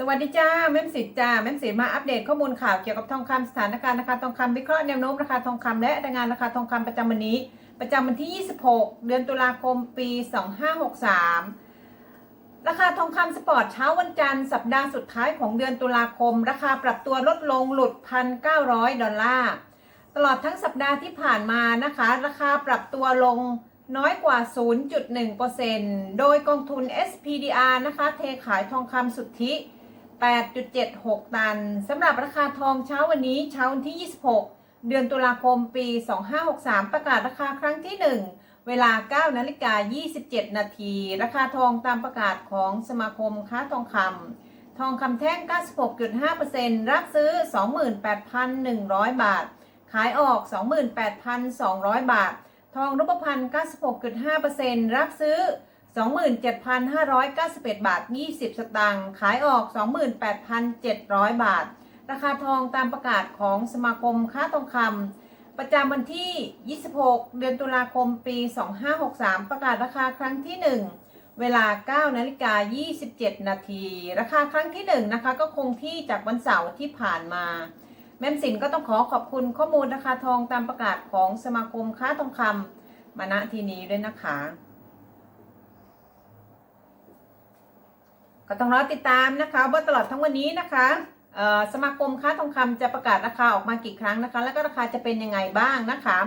สวัสดีจ้าแม่มสิทธิ์จ้าแม่มสิทธิ์มาอัปเดตข้อมูลข่าวเกี่ยวกับทองคำสถานการณ์ราคาทองคำวิเคราะห์แนวโน้มราคาทองคำและรายงานราคาทองคำประจำวันนี้ ประจำวันที่ 26 เดือนตุลาคมปี 2563 ราคาทองคำสปอร์ตเช้าวันจันทร์สัปดาห์สุดท้ายของเดือนตุลาคม ราคาปรับตัวลดลงหลุด 1,900 ดอลลาร์ตลอดทั้งสัปดาห์ที่ผ่านมานะคะ ราคาปรับตัวลงน้อยกว่า 0.1%โดยกองทุน SPDR นะคะเทขายทองคำสุทธิ 8.76 ตันสำหรับราคาทองเช้าวันนี้เช้าวันที่ 26 เดือนตุลาคมปี 2563 ประกาศราคาครั้งที่ 1 เวลา 9 นาฬิกา 27 นาที ราคาทองตามประกาศของสมาคมค้าทองคำทองคำแท่ง 96.5%รับซื้อ 28,100 บาท ขายออก 28,200 บาท ทองรูปพรรณ96.5%รับซื้อ 27,591 บาท 20 สตางค์ขายออก 28,700 บาท ราคาทองตามประกาศของสมาคมค้าทองคำประจำวันที่ 26 เดือนตุลาคม ปี 2563 ประกาศราคาครั้งที่ 1 เวลา 9 นาฬิกา 27 นาที ราคาครั้งที่1นะคะก็คงที่จากวันเสาร์ที่ผ่านมา แม่มสินก็ต้องขอขอบคุณข้อมูลราคาทองตามประกาศของสมาคมค้าทองคำมาณที่นี้ด้วยนะคะ ก็ต้องรอติดตามนะคะว่าตลอดทั้งวันนี้นะคะสมาคมค้าทองคำจะประกาศราคาออกมากี่ครั้งนะคะ แล้วก็ราคาจะเป็นยังไงบ้างนะคะ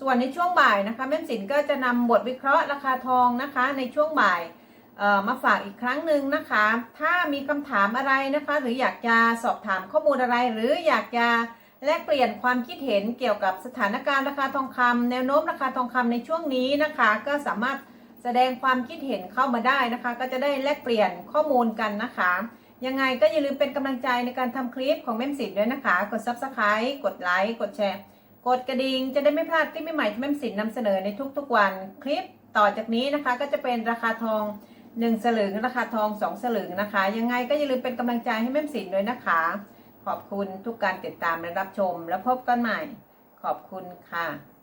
ส่วนในช่วงบ่ายนะคะแม่สินก็จะนำบทวิเคราะห์ราคาทองนะคะ ในช่วงบ่ายมาฝากอีกครั้งหนึ่งนะคะ ถ้ามีคำถามอะไรนะคะ หรืออยากจะสอบถามข้อมูลอะไร หรืออยากจะแลกเปลี่ยนความคิดเห็นเกี่ยวกับสถานการณ์ราคาทองคำแนวโน้มราคาทองคำในช่วงนี้นะคะ ก็สามารถ แสดงความคิดเห็นเข้ามาได้นะคะ ก็จะได้แลกเปลี่ยนข้อมูลกันนะคะ ยังไงก็อย่าลืมเป็นกำลังใจในการทำคลิปของแม่มสินด้วยนะคะ กด subscribe กดไลค์กดแชร์ กดกระดิ่งจะได้ไม่พลาดคลิปใหม่ๆที่แม่มสินนำเสนอในทุกๆวันคลิปต่อจากนี้นะคะ ก็จะเป็นราคาทอง 1 สลึงราคาทอง 2 สลึงนะคะ ยังไงก็อย่าลืมเป็นกำลังใจให้แม่มสินด้วยนะคะ ขอบคุณทุกการติดตามและรับชม แล้วพบกันใหม่ ขอบคุณค่ะ